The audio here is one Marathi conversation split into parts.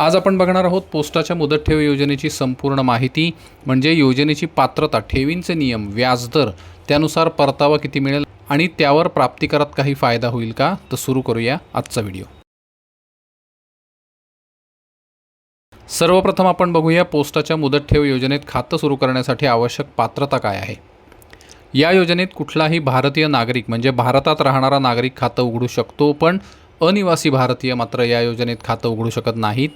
आज आपण बघणार आहोत पोस्टाच्या मुदत ठेव योजनेची संपूर्ण माहिती. म्हणजे योजनेची पात्रता ठेवींचे नियम व्याजदर त्यानुसार परतावा किती मिळेल आणि त्यावर प्राप्तिकरात काही फायदा होईल का? तर सुरू करूया आजचा व्हिडिओ. सर्वप्रथम आपण बघूया पोस्टाच्या मुदत ठेव योजनेत खातं सुरू करण्यासाठी आवश्यक पात्रता काय आहे. या योजनेत कुठलाही भारतीय नागरिक म्हणजे भारतात राहणारा नागरिक खातं उघडू शकतो पण अनिवासी भारतीय मात्र या योजनेत खातं उघडू शकत नाहीत.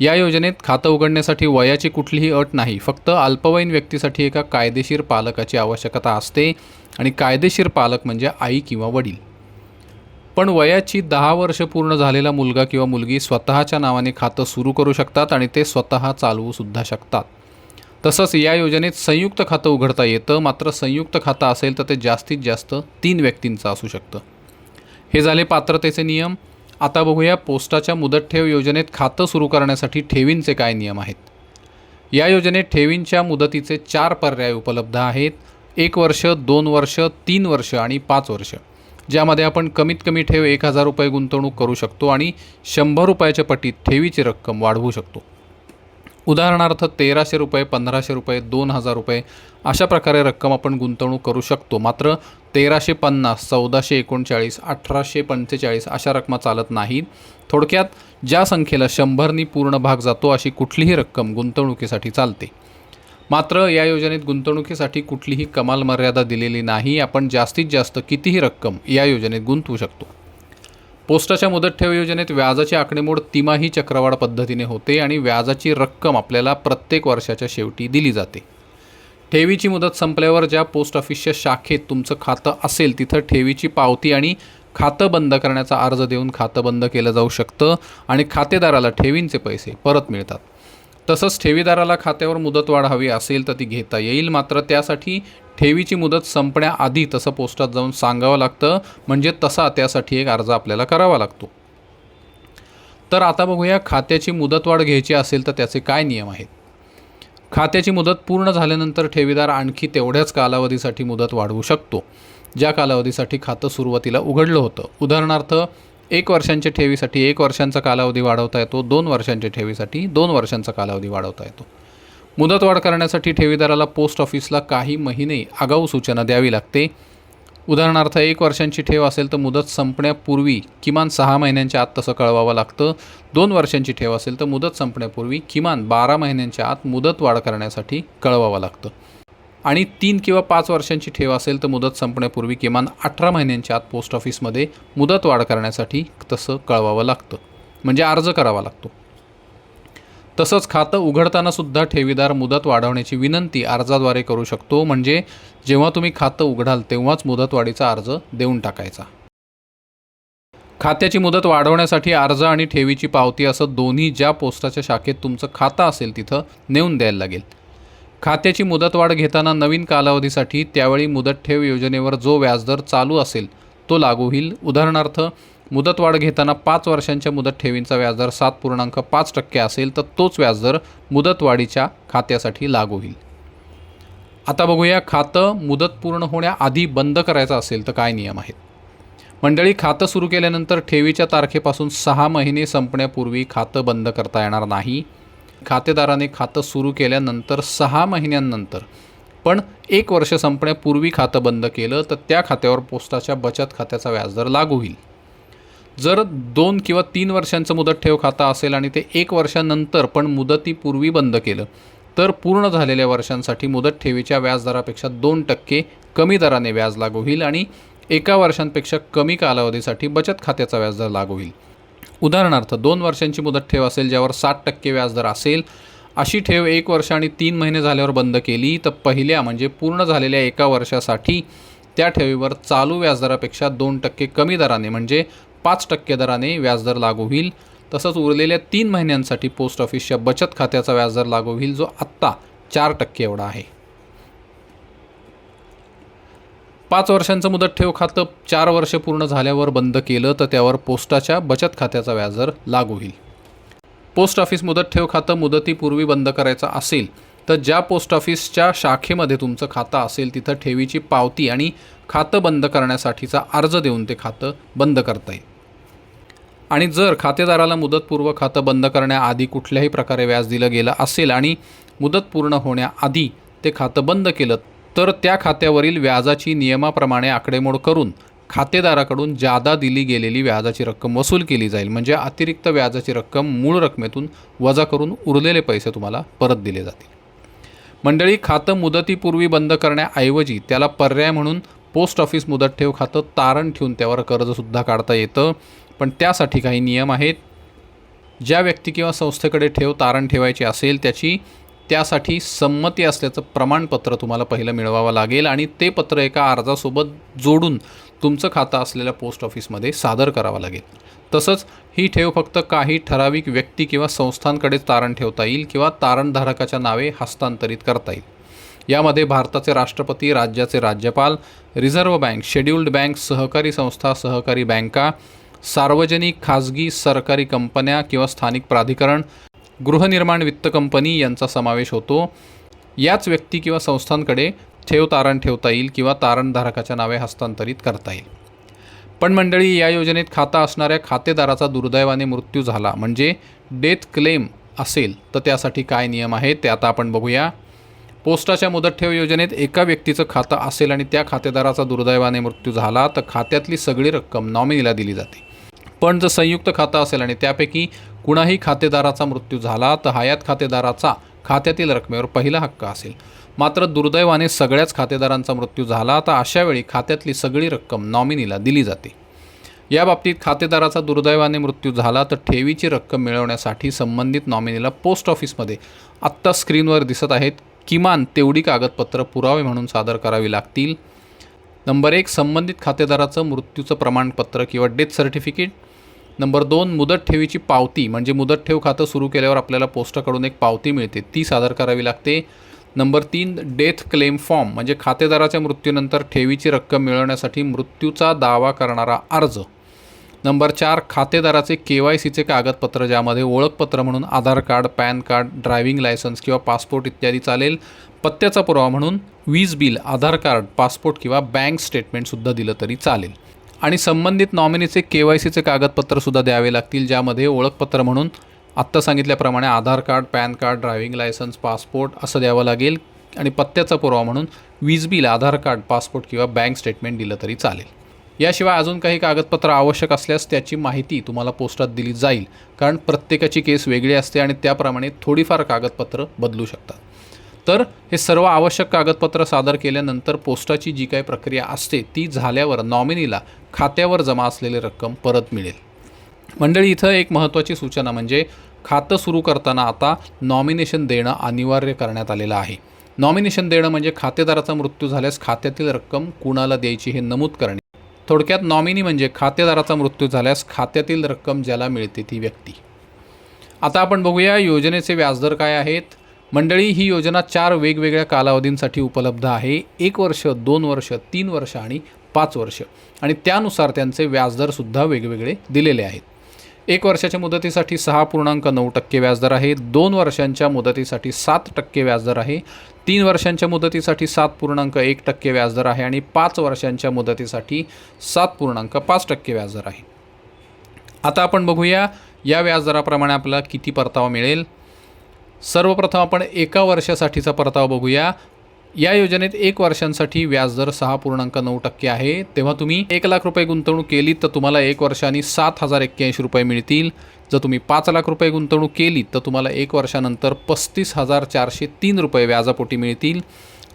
या योजनेत खातं उघडण्यासाठी वयाची कुठलीही अट नाही. फक्त अल्पवयीन व्यक्तीसाठी एका कायदेशीर पालकाची आवश्यकता असते आणि कायदेशीर पालक म्हणजे आई किंवा वडील. पण वयाची दहा वर्ष पूर्ण झालेला मुलगा किंवा मुलगी स्वतःच्या नावाने खातं सुरू करू शकतात आणि ते स्वतः चालवूसुद्धा शकतात. तसंच या योजनेत संयुक्त खातं उघडता येतं मात्र संयुक्त खातं असेल तर ते जास्तीत जास्त तीन व्यक्तींचं असू शकतं. हे झाले पात्रतेचे नियम. आता बघूया पोस्टाच्या मुदत ठेव योजनेत खातं सुरू करण्यासाठी ठेवींचे काय नियम आहेत. या योजनेत ठेवींच्या मुदतीचे चार पर्याय उपलब्ध आहेत. एक वर्ष दोन वर्ष तीन वर्ष आणि पाच वर्ष ज्यामध्ये आपण कमीत कमी ठेव एक हजार रुपये गुंतवणूक करू शकतो आणि शंभर रुपयाच्या पटीत ठेवीची रक्कम वाढवू शकतो. उदाहरणार्थ तेराशे रुपये पंधराशे रुपये दोन हजार रुपये अशा प्रकारे रक्कम आपण गुंतवणूक करू शकतो. मात्र तेराशे पन्नास चौदाशे एकोणचाळीस अठराशे पंचेचाळीस अशा रकमा चालत नाहीत थोडक्यात ज्या संख्येला शंभरनी पूर्ण भाग जातो अशी कुठलीही रक्कम गुंतवणुकीसाठी चालते. मात्र या योजनेत गुंतवणुकीसाठी कुठलीही कमाल मर्यादा दिलेली नाही. आपण जास्तीत जास्त कितीही रक्कम या योजनेत गुंतवू शकतो. पोस्टाच्या मुदत ठेव योजनेत व्याजाची आकडेमोड तिमाही चक्रवाढ पद्धतीने होते आणि व्याजाची रक्कम आपल्याला प्रत्येक वर्षाच्या शेवटी दिली जाते. ठेवीची मुदत संपल्यावर ज्या पोस्ट ऑफिसच्या शाखेत तुमचं खातं असेल तिथं ठेवीची पावती आणि खातं बंद करण्याचा अर्ज देऊन खातं बंद केलं जाऊ शकतं आणि खातेदाराला ठेवींचे पैसे परत मिळतात. तसंच ठेवीदाराला खात्यावर मुदतवाढ हवी असेल तर ती घेता येईल मात्र त्यासाठी ठेवीची मुदत संपण्याआधी तसं पोस्टात जाऊन सांगावं लागतं. म्हणजे तसा त्यासाठी एक अर्ज आपल्याला करावा लागतो. तर आता बघूया खात्याची मुदतवाढ घ्यायची असेल तर त्याचे काय नियम आहेत? खात्याची मुदत पूर्ण झाल्यानंतर ठेवीदार आणखी तेवढ्याच कालावधीसाठी मुदत वाढवू शकतो. ज्या कालावधीसाठी खातं सुरुवातीला उघडलं होतं. उदाहरणार्थ एक वर्षांच्या ठेवीसाठी एक वर्षांचा कालावधी वाढवता येतो दोन वर्षांच्या ठेवीसाठी दोन वर्षांचा कालावधी वाढवता येतो. मुदतवाढ करण्यासाठी ठेवीदाराला पोस्ट ऑफिसला काही महिने आगाऊ सूचना द्यावी लागते. उदाहरणार्थ एक वर्षांची ठेव असेल तर मुदत संपण्यापूर्वी किमान सहा महिन्यांच्या आत तसं कळवावं लागतं. दोन वर्षांची ठेव असेल तर मुदत संपण्यापूर्वी किमान बारा महिन्यांच्या आत मुदत वाढ करण्यासाठी कळवावं लागतं. आणि तीन किंवा पाच वर्षांची ठेव असेल तर मुदत संपण्यापूर्वी किमान अठरा महिन्यांच्या आत पोस्ट ऑफिसमध्ये मुदत वाढ करण्यासाठी तसं कळवावं लागतं. म्हणजे अर्ज करावा लागतो. तसंच खातं उघडताना सुद्धा ठेवीदार मुदत वाढवण्याची विनंती अर्जाद्वारे करू शकतो. म्हणजे जेव्हा तुम्ही खातं उघडाल तेव्हाच मुदतवाढीचा अर्ज देऊन टाकायचा. खात्याची मुदत वाढवण्यासाठी अर्ज आणि ठेवीची पावती असं दोन्ही ज्या पोस्टाच्या शाखेत तुमचं खातं असेल तिथं नेऊन द्यायला लागेल. खात्याची मुदतवाढ घेताना नवीन कालावधीसाठी त्यावेळी मुदत ठेव योजनेवर जो व्याजदर चालू असेल तो लागू होईल. उदाहरणार्थ मुदतवाढ घेताना पाच वर्षांच्या मुदत ठेवींचा व्याजदर सात पूर्णांक पाच टक्के असेल तर तोच व्याजदर मुदतवाढीच्या खात्यासाठी लागू होईल. आता बघूया खातं मुदत पूर्ण होण्याआधी बंद करायचं असेल तर काय नियम आहेत? मंडळी खातं सुरू केल्यानंतर ठेवीच्या तारखेपासून सहा महिने संपण्यापूर्वी खातं बंद करता येणार नाही. खातेदाराने खातं सुरू केल्यानंतर सहा महिन्यांनंतर पण एक वर्ष संपण्यापूर्वी खातं बंद केलं तर त्या खात्यावर पोस्टाच्या बचत खात्याचा व्याजदर लागू होईल. जर दोन किंवा तीन वर्षांचं मुदत ठेव खातं असेल आणि ते एक वर्षानंतर पण मुदतीपूर्वी बंद केलं तर पूर्ण झालेल्या वर्षांसाठी मुदत ठेवीच्या व्याजदरापेक्षा दोन टक्के कमी दराने व्याज लागू होईल आणि एका वर्षांपेक्षा कमी कालावधीसाठी बचत खात्याचा व्याजदर लागू होईल. उदाहरणार्थ दोन वर्षांची मुदत ठेव असेल ज्यावर साठ टक्के व्याजदर असेल अशी ठेव एक वर्ष आणि तीन महिने झाल्यावर बंद केली तर पहिल्या म्हणजे पूर्ण झालेल्या एका वर्षासाठी त्या ठेवीवर चालू व्याजदरापेक्षा दोन टक्के कमी दराने म्हणजे पाच टक्के दराने व्याजदर लागू होईल. तसंच उरलेल्या तीन महिन्यांसाठी पोस्ट ऑफिसच्या बचत खात्याचा व्याजदर लागू होईल जो आत्ता चार टक्के एवढा आहे. पाच वर्षांचं मुदत ठेव खातं चार वर्ष पूर्ण झाल्यावर बंद केलं तर त्यावर पोस्टाच्या बचत खात्याचा व्याजदर लागू होईल. पोस्ट ऑफिस मुदत ठेव खातं मुदतीपूर्वी बंद करायचं असेल तर ज्या पोस्ट ऑफिसच्या शाखेमध्ये तुमचं खातं असेल तिथं ठेवीची पावती आणि खातं बंद करण्यासाठीचा अर्ज देऊन ते खातं बंद करता येईल. आणि जर खातेदाराला मुदतपूर्व खातं बंद करण्याआधी कुठल्याही प्रकारे व्याज दिलं गेलं असेल आणि मुदत पूर्ण होण्याआधी ते खातं बंद केलं तर त्या खात्यावरील व्याजाची नियमाप्रमाणे आकडेमोड करून खातेदाराकडून जादा दिली गेलेली व्याजाची रक्कम वसूल केली जाईल. म्हणजे अतिरिक्त व्याजाची रक्कम मूळ रकमेतून वजा करून उरलेले पैसे तुम्हाला परत दिले जातील. मंडळी खातं मुदतीपूर्वी बंद करण्याऐवजी त्याला पर्याय म्हणून पोस्ट ऑफिस मुदत ठेव खातं तारण ठेवून त्यावर कर्जसुद्धा काढता येतं. पण त्यासाठी काही नियम आहेत. ज्या व्यक्ती किंवा संस्थेकडे ठेव तारण ठेवायची असेल त्याची त्यासाठी संमती असल्याचं प्रमाणपत्र तुम्हाला पहिलं मिळवावं लागेल आणि ते पत्र एका अर्जासोबत जोडून तुमचं खातं असलेल्या पोस्ट ऑफिसमध्ये सादर करावं लागेल. तसंच ही ठेव फक्त काही ठराविक व्यक्ती किंवा संस्थांकडेच तारण ठेवता येईल किंवा तारणधारकाच्या नावे हस्तांतरित करता येईल. यामध्ये भारताचे राष्ट्रपती राज्याचे राज्यपाल रिझर्व्ह बँक शेड्युल्ड बँक सहकारी संस्था सहकारी बँका सार्वजनिक खाजगी सरकारी कंपन्या किंवा स्थानिक प्राधिकरण गृहनिर्माण वित्त कंपनी यांचा समावेश होतो. याच व्यक्ती किंवा संस्थांकडे ठेव तारण ठेवता येईल किंवा तारणधारकाच्या नावे हस्तांतरित करता येईल. पण मंडळी या योजनेत खाता असणाऱ्या खातेदाराचा दुर्दैवाने मृत्यू झाला. म्हणजे डेथ क्लेम असेल तर त्यासाठी काय नियम आहेत ते आता आपण बघूया. पोस्टाच्या मुदत ठेव योजनेत एका व्यक्तीचं खातं असेल आणि त्या खातेदाराचा दुर्दैवाने मृत्यू झाला तर खात्यातली सगळी रक्कम नॉमिनीला दिली जाते. पण जर संयुक्त खातं असेल आणि त्यापैकी कुणाही खातेदाराचा मृत्यू झाला तर हयात खातेदाराचा खात्यातील रकमेवर पहिला हक्क असेल. मात्र दुर्दैवाने सगळ्याच खातेदारांचा मृत्यू झाला तर अशावेळी खात्यातली सगळी रक्कम नॉमिनीला दिली जाते. या बाबतीत खातेदाराचा दुर्दैवाने मृत्यू झाला तर ठेवीची रक्कम मिळवण्यासाठी संबंधित नॉमिनीला पोस्ट ऑफिसमध्ये आत्ता स्क्रीनवर दिसत आहेत. किमान तेवढी कागदपत्र पुरावे म्हणून सादर करावी लागतील. नंबर एक संबंधित खातेदाराचं मृत्यूचं प्रमाणपत्र किंवा डेथ सर्टिफिकेट. नंबर दोन मुदत ठेवीची पावती म्हणजे मुदत ठेव खातं सुरू केल्यावर आपल्याला पोस्टाकडून एक पावती मिळते ती सादर करावी लागते. नंबर तीन डेथ क्लेम फॉर्म म्हणजे खातेदाराच्या मृत्यूनंतर ठेवीची रक्कम मिळवण्यासाठी मृत्यूचा दावा करणारा अर्ज. नंबर चार खातेदाराचे के वाय सीचे कागदपत्र ज्यामध्ये ओळखपत्र म्हणून Aadhaar card PAN card driving licence किंवा पासपोर्ट इत्यादी चालेल. पत्त्याचा पुरावा म्हणून वीज बिल आधार कार्ड पासपोर्ट किंवा बँक स्टेटमेंटसुद्धा दिलं तरी चालेल. आणि संबंधित नॉमिनीचे के वाय सीचे कागदपत्रसुद्धा द्यावे लागतील ज्यामध्ये ओळखपत्र म्हणून आत्ता सांगितल्याप्रमाणे Aadhaar card PAN card driving licence passport असं द्यावं लागेल आणि पत्त्याचा पुरावा म्हणून वीज बिल आधार कार्ड पासपोर्ट किंवा बँक स्टेटमेंट दिलं तरी चालेल. याशिवाय अजून काही कागदपत्र आवश्यक असल्यास त्याची माहिती तुम्हाला पोस्टात दिली जाईल कारण प्रत्येकाची केस वेगळी असते आणि त्याप्रमाणे थोडीफार कागदपत्र बदलू शकतात. तर हे सर्व आवश्यक कागदपत्र सादर केल्यानंतर पोस्टाची जी काही प्रक्रिया असते ती झाल्यावर नॉमिनीला खात्यावर जमा असलेली रक्कम परत मिळेल. मंडळी इथं एक महत्त्वाची सूचना म्हणजे खातं सुरू करताना आता नॉमिनेशन देणं अनिवार्य करण्यात आलेलं आहे. नॉमिनेशन देणं म्हणजे खातेदाराचा मृत्यू झाल्यास खात्यातील रक्कम कुणाला द्यायची हे नमूद करणे. थोडक्यात नॉमिनी म्हणजे खातेदाराचा मृत्यू झाल्यास खात्यातील रक्कम ज्याला मिळते ती व्यक्ती. आता आपण बघूया योजनेचे व्याजदर काय आहेत? मंडळी ही योजना चार वेगवेगळ्या कालावधींसाठी उपलब्ध आहे. एक वर्ष दोन वर्ष तीन वर्ष आणि पाच वर्ष. आणि त्यानुसार त्यांचे व्याजदरसुद्धा वेगवेगळे दिलेले आहेत. एक वर्षाच्या मुदतीसाठी सहा पूर्णांक नऊ टक्के व्याजदर आहे. दोन वर्षांच्या मुदतीसाठी सात टक्के व्याजदर आहे. तीन वर्षांच्या मुदतीसाठी सात पूर्णांक एक टक्के व्याजदर आहे आणि पाच वर्षांच्या मुदतीसाठी सात पूर्णांक पाच टक्के व्याजदर आहे. आता आपण बघूया या व्याजदराप्रमाणे आपल्याला किती परतावा मिळेल? सर्वप्रथम आपण एका वर्षासाठीचा परतावा बघूया. या योजनेत एक वर्षांसाठी व्याजदर सहा पूर्णांक नऊ टक्के आहे. तेव्हा तुम्ही एक लाख रुपये गुंतवणूक केली तर तुम्हाला एक वर्षांनी सात हजार एक्क्याऐंशी रुपये मिळतील. जर तुम्ही पाच लाख रुपये गुंतवणूक केली तर तुम्हाला एक वर्षानंतर पस्तीस हजार चारशे तीन रुपये व्याजापोटी मिळतील.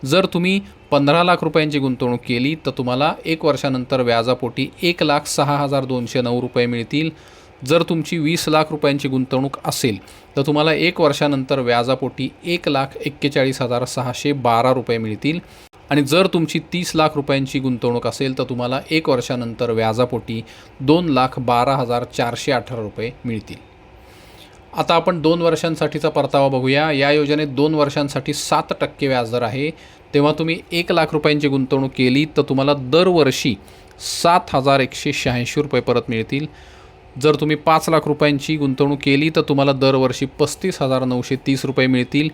जर तुम्ही पंधरा लाख रुपयांची गुंतवणूक केली तर तुम्हाला एक वर्षानंतर व्याजापोटी एक लाख सहा हजार दोनशे नऊ रुपये मिळतील. जर तुमची वीस लाख रुपयांची गुंतवणूक असेल तर तुम्हाला एक वर्षानंतर व्याजापोटी एक लाख एक्केचाळीस हजार सहाशे बारा रुपये मिळतील. आणि जर तुमची तीस लाख रुपयांची गुंतवणूक असेल तर तुम्हाला एक वर्षानंतर व्याजापोटी दोन लाख बारा हजार चारशे अठरा रुपये मिळतील. आता आपण दोन वर्षांसाठीचा परतावा बघूया. या योजनेत दोन वर्षांसाठी सात टक्के व्याजदर आहे. तेव्हा तुम्ही एक लाख रुपयांची गुंतवणूक केली तर तुम्हाला दरवर्षी सात हजार एकशे शहाऐंशी रुपये परत मिळतील. जर तुम्ही पाच लाख रुपयांची गुंतवणूक केली तर तुम्हाला दरवर्षी पस्तीस हजार नऊशे तीस रुपये मिळतील.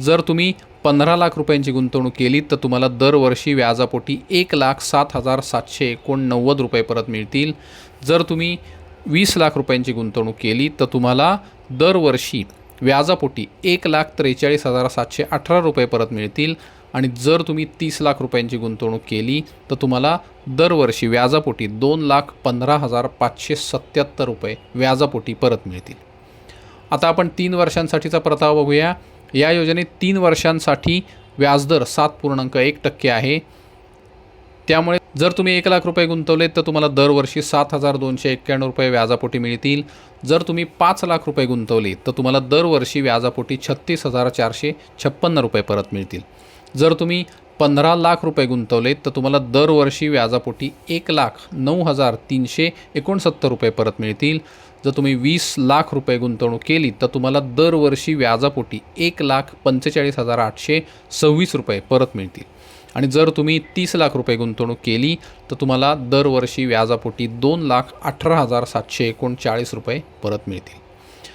जर तुम्ही पंधरा लाख रुपयांची गुंतवणूक केली तर तुम्हाला दरवर्षी व्याजापोटी एक लाख सात हजार सातशे एकोणनव्वद रुपये परत मिळतील. जर तुम्ही वीस लाख रुपयांची गुंतवणूक केली तर तुम्हाला दरवर्षी व्याजापोटी एक लाख त्रेचाळीस हजार सातशे अठरा रुपये परत मिळतील. आणि जर तुम्ही तीस लाख रुपयांची गुंतवणूक केली तर तुम्हाला दरवर्षी व्याजापोटी दोन लाख पंधरा हजार पाचशे सत्याहत्तर रुपये व्याजापोटी परत मिळतील. आता आपण तीन वर्षांसाठीचा परतावा बघूया. या योजनेत तीन वर्षांसाठी व्याजदर सात पूर्णांक एक टक्के आहे. त्यामुळे जर तुम्ही एक लाख रुपये गुंतवलेत तर तुम्हाला दरवर्षी सात हजार दोनशे एक्क्याण्णव रुपये व्याजापोटी मिळतील. जर तुम्ही पाच लाख रुपये गुंतवले तर तुम्हाला दरवर्षी व्याजापोटी छत्तीस हजार चारशे छप्पन्न रुपये परत मिळतील. जर तुम्ही पंधरा लाख रुपये गुंतवलेत तर तुम्हाला दरवर्षी व्याजापोटी एक लाख नऊ हजार तीनशे एकोणसत्तर रुपये परत मिळतील. जर तुम्ही वीस लाख रुपये गुंतवणूक केली तर तुम्हाला दरवर्षी व्याजापोटी एक लाख पंचेचाळीस हजार आठशे सव्वीस रुपये परत मिळतील. आणि जर तुम्ही तीस लाख रुपये गुंतवणूक केली तर तुम्हाला दरवर्षी व्याजापोटी दोन लाख अठरा हजार सातशे एकोणचाळीस रुपये परत मिळतील.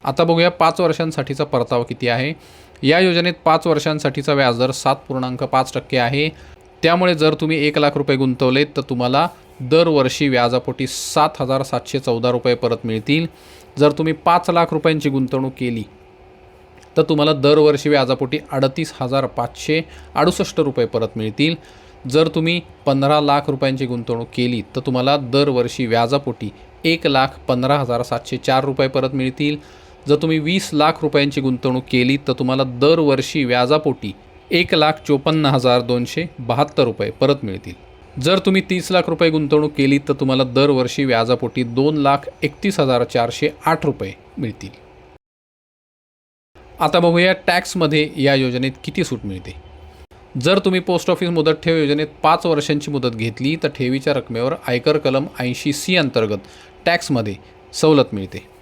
आता बघूया पाच वर्षांसाठीचा परतावा किती आहे. या योजनेत पाच वर्षांसाठीचा व्याजदर सात पूर्णांक पाच टक्के आहे. त्यामुळे जर तुम्ही एक लाख रुपये गुंतवलेत तर तुम्हाला दरवर्षी व्याजापोटी सात हजार सातशे चौदा रुपये परत मिळतील. जर तुम्ही पाच लाख रुपयांची गुंतवणूक केली तर तुम्हाला दरवर्षी व्याजापोटी अडतीस हजार पाचशे अडुसष्ट रुपये परत मिळतील. जर तुम्ही पंधरा लाख रुपयांची गुंतवणूक केली तर तुम्हाला दरवर्षी व्याजापोटी एक लाख पंधरा हजार सातशे चार रुपये परत मिळतील. जर तुम्ही वीस लाख रुपयांची गुंतवणूक केली तर तुम्हाला दरवर्षी व्याजापोटी एक लाख चोपन्न हजार दोनशे बहात्तर रुपये परत मिळतील. जर तुम्ही तीस लाख रुपये गुंतवणूक केली तर तुम्हाला दरवर्षी व्याजापोटी दोन लाख एकतीस हजार चारशे आठ रुपये मिळतील. आता बघूया टॅक्समध्ये या योजनेत किती सूट मिळते. जर तुम्ही पोस्ट ऑफिस मुदत ठेव योजनेत पाच वर्षांची मुदत घेतली तर ठेवीच्या रकमेवर आयकर कलम ऐंशी सी अंतर्गत टॅक्समध्ये सवलत मिळते.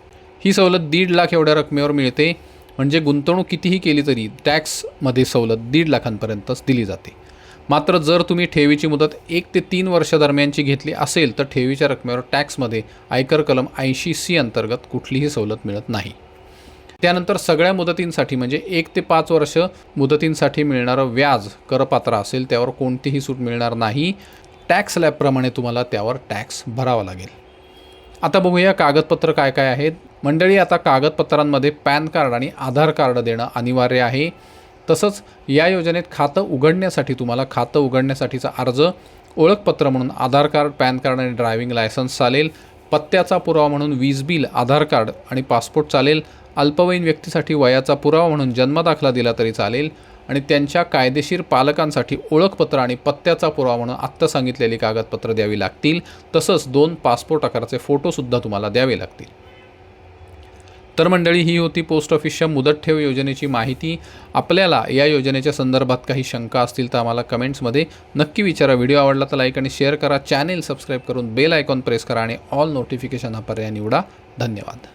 ही सवलत दीड लाख एवढ्या रकमेवर मिळते. म्हणजे गुंतवणूक कितीही केली तरी टॅक्समध्ये सवलत दीड लाखांपर्यंतच दिली जाते. मात्र जर तुम्ही ठेवीची मुदत एक ते तीन वर्ष दरम्यानची घेतली असेल तर ठेवीच्या रकमेवर टॅक्समध्ये आयकर कलम ऐंशी सी अंतर्गत कुठलीही सवलत मिळत नाही. त्यानंतर सगळ्या मुदतींसाठी म्हणजे एक ते पाच वर्ष मुदतींसाठी मिळणारं व्याज करपात्र असेल त्यावर कोणतीही सूट मिळणार नाही. टॅक्स लॅबप्रमाणे तुम्हाला त्यावर टॅक्स भरावा लागेल. आता बघूया कागदपत्र काय काय आहेत. मंडळी आता कागदपत्रांमध्ये पॅन कार्ड आणि आधार कार्ड देणं अनिवार्य आहे. तसंच या योजनेत खातं उघडण्यासाठी तुम्हाला खातं उघडण्यासाठीचा अर्ज ओळखपत्र म्हणून आधार कार्ड पॅन कार्ड आणि ड्रायव्हिंग लायसन्स चालेल पत्त्याचा पुरावा म्हणून वीज बिल आधार कार्ड आणि पासपोर्ट चालेल अल्पवयीन व्यक्तीसाठी वयाचा पुरावा म्हणून जन्मदाखला दिला तरी चालेल आणि त्यांच्या कायदेशीर पालकांसाठी ओळखपत्र आणि पत्त्याचा पुरावा म्हणून आत्ता सांगितलेली कागदपत्र द्यावी लागतील. तसंच दोन पासपोर्ट आकाराचे फोटोसुद्धा तुम्हाला द्यावे लागतील. तर मंडळी ही होती पोस्ट ऑफिसच्या मुदत ठेव योजनेची माहिती. आपल्याला या योजनेच्या संदर्भात काही शंका असतील तर आम्हाला कमेंट्समध्ये नक्की विचारा. व्हिडिओ आवडला तर लाईक आणि शेअर करा. चॅनेल सबस्क्राईब करून बेल आयकॉन प्रेस करा आणि ऑल नोटिफिकेशन हा पर्याय निवडा. धन्यवाद.